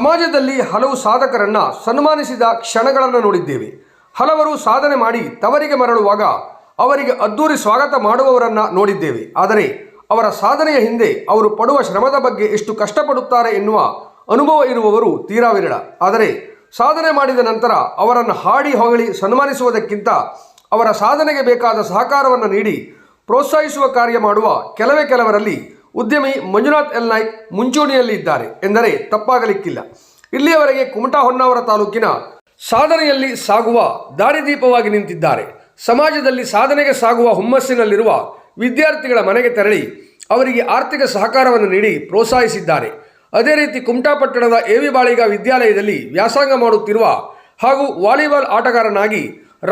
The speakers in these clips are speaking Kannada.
ಸಮಾಜದಲ್ಲಿ ಹಲವು ಸಾಧಕರನ್ನ ಸನ್ಮಾನಿಸಿದ ಕ್ಷಣಗಳನ್ನು ನೋಡಿದ್ದೇವೆ. ಹಲವರು ಸಾಧನೆ ಮಾಡಿ ತವರಿಗೆ ಮರಳುವಾಗ ಅವರಿಗೆ ಅದ್ದೂರಿ ಸ್ವಾಗತ ಮಾಡುವವರನ್ನ ನೋಡಿದ್ದೇವೆ. ಆದರೆ ಅವರ ಸಾಧನೆಯ ಹಿಂದೆ ಅವರು ಪಡುವ ಶ್ರಮದ ಬಗ್ಗೆ ಎಷ್ಟು ಕಷ್ಟಪಡುತ್ತಾರೆ ಎನ್ನುವ ಅನುಭವ ಇರುವವರು ತೀರಾ ವಿರಳ ಆದರೆ ಸಾಧನೆ ಮಾಡಿದ ನಂತರ ಅವರನ್ನು ಹಾಡಿ ಹೊಗಳಿ ಸನ್ಮಾನಿಸುವುದಕ್ಕಿಂತ ಅವರ ಸಾಧನೆಗೆ ಬೇಕಾದ ಸಹಕಾರವನ್ನು ನೀಡಿ ಪ್ರೋತ್ಸಾಹಿಸುವ ಕಾರ್ಯ ಮಾಡುವ ಕೆಲವೇ ಕೆಲವರಲ್ಲಿ ಉದ್ಯಮಿ ಮಂಜುನಾಥ್ ಎಲ್ ನಾಯ್ಕ್ ಮುಂಚೂಣಿಯಲ್ಲಿ ಇದ್ದಾರೆ ಎಂದರೆ ತಪ್ಪಾಗಲಿಕ್ಕಿಲ್ಲ. ಇಲ್ಲಿಯವರೆಗೆ ಕುಮಟಾ ಹೊನ್ನಾವರ ತಾಲೂಕಿನ ಸಾಧನೆಯಲ್ಲಿ ಸಾಗುವ ದಾರಿದೀಪವಾಗಿ ನಿಂತಿದ್ದಾರೆ. ಸಮಾಜದಲ್ಲಿ ಸಾಧನೆಗೆ ಸಾಗುವ ಹುಮ್ಮಸ್ಸಿನಲ್ಲಿರುವ ವಿದ್ಯಾರ್ಥಿಗಳ ಮನೆಗೆ ತೆರಳಿ ಅವರಿಗೆ ಆರ್ಥಿಕ ಸಹಕಾರವನ್ನು ನೀಡಿ ಪ್ರೋತ್ಸಾಹಿಸಿದ್ದಾರೆ. ಅದೇ ರೀತಿ ಕುಮಟಾ ಪಟ್ಟಣದ ಎವಿ ಬಾಳಿಗ ವಿದ್ಯಾಲಯದಲ್ಲಿ ವ್ಯಾಸಂಗ ಮಾಡುತ್ತಿರುವ ಹಾಗೂ ವಾಲಿಬಾಲ್ ಆಟಗಾರನಾಗಿ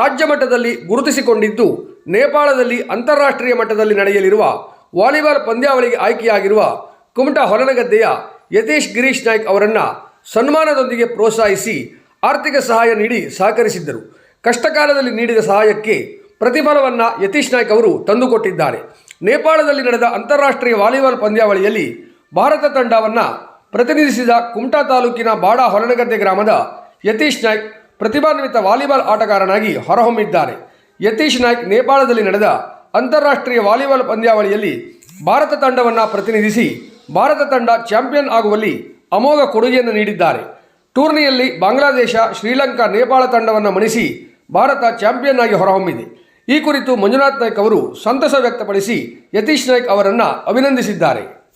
ರಾಜ್ಯ ಮಟ್ಟದಲ್ಲಿ ಗುರುತಿಸಿಕೊಂಡಿದ್ದು, ನೇಪಾಳದಲ್ಲಿ ಅಂತಾರಾಷ್ಟ್ರೀಯ ಮಟ್ಟದಲ್ಲಿ ನಡೆಯಲಿರುವ ವಾಲಿಬಾಲ್ ಪಂದ್ಯಾವಳಿಗೆ ಆಯ್ಕೆಯಾಗಿರುವ ಕುಮಟಾ ಹೊರನಗದ್ದೆಯ ಯತೀಶ್ ಗಿರೀಶ್ ನಾಯ್ಕ್ ಅವರನ್ನು ಸನ್ಮಾನದೊಂದಿಗೆ ಪ್ರೋತ್ಸಾಹಿಸಿ ಆರ್ಥಿಕ ಸಹಾಯ ನೀಡಿ ಸಹಕರಿಸಿದ್ದರು. ಕಷ್ಟಕಾಲದಲ್ಲಿ ನೀಡಿದ ಸಹಾಯಕ್ಕೆ ಪ್ರತಿಫಲವನ್ನು ಯತೀಶ್ ನಾಯ್ಕ್ ಅವರು ತಂದುಕೊಟ್ಟಿದ್ದಾರೆ. ನೇಪಾಳದಲ್ಲಿ ನಡೆದ ಅಂತಾರಾಷ್ಟ್ರೀಯ ವಾಲಿಬಾಲ್ ಪಂದ್ಯಾವಳಿಯಲ್ಲಿ ಭಾರತ ತಂಡವನ್ನು ಪ್ರತಿನಿಧಿಸಿದ ಕುಮಟಾ ತಾಲೂಕಿನ ಬಾಡ ಹೊರನಗದ್ದೆ ಗ್ರಾಮದ ಯತೀಶ್ ನಾಯ್ಕ್ ಪ್ರತಿಭಾನ್ವಿತ ವಾಲಿಬಾಲ್ ಆಟಗಾರನಾಗಿ ಹೊರಹೊಮ್ಮಿದ್ದಾರೆ. ಯತೀಶ್ ನಾಯ್ಕ್ ನೇಪಾಳದಲ್ಲಿ ನಡೆದ ಅಂತಾರಾಷ್ಟ್ರೀಯ ವಾಲಿಬಾಲ್ ಪಂದ್ಯಾವಳಿಯಲ್ಲಿ ಭಾರತ ತಂಡವನ್ನು ಪ್ರತಿನಿಧಿಸಿ ಭಾರತ ತಂಡ ಚಾಂಪಿಯನ್ ಆಗುವಲ್ಲಿ ಅಮೋಘ ಕೊಡುಗೆಯನ್ನು ನೀಡಿದ್ದಾರೆ. ಟೂರ್ನಿಯಲ್ಲಿ ಬಾಂಗ್ಲಾದೇಶ, ಶ್ರೀಲಂಕಾ, ನೇಪಾಳ ತಂಡವನ್ನು ಮಣಿಸಿ ಭಾರತ ಚಾಂಪಿಯನ್ ಆಗಿ ಹೊರಹೊಮ್ಮಿದೆ. ಈ ಕುರಿತು ಮಂಜುನಾಥ್ ನಾಯ್ಕ್ ಅವರು ಸಂತಸ ವ್ಯಕ್ತಪಡಿಸಿ ಯತೀಶ್ ನಾಯ್ಕ್ ಅವರನ್ನು ಅಭಿನಂದಿಸಿದ್ದಾರೆ.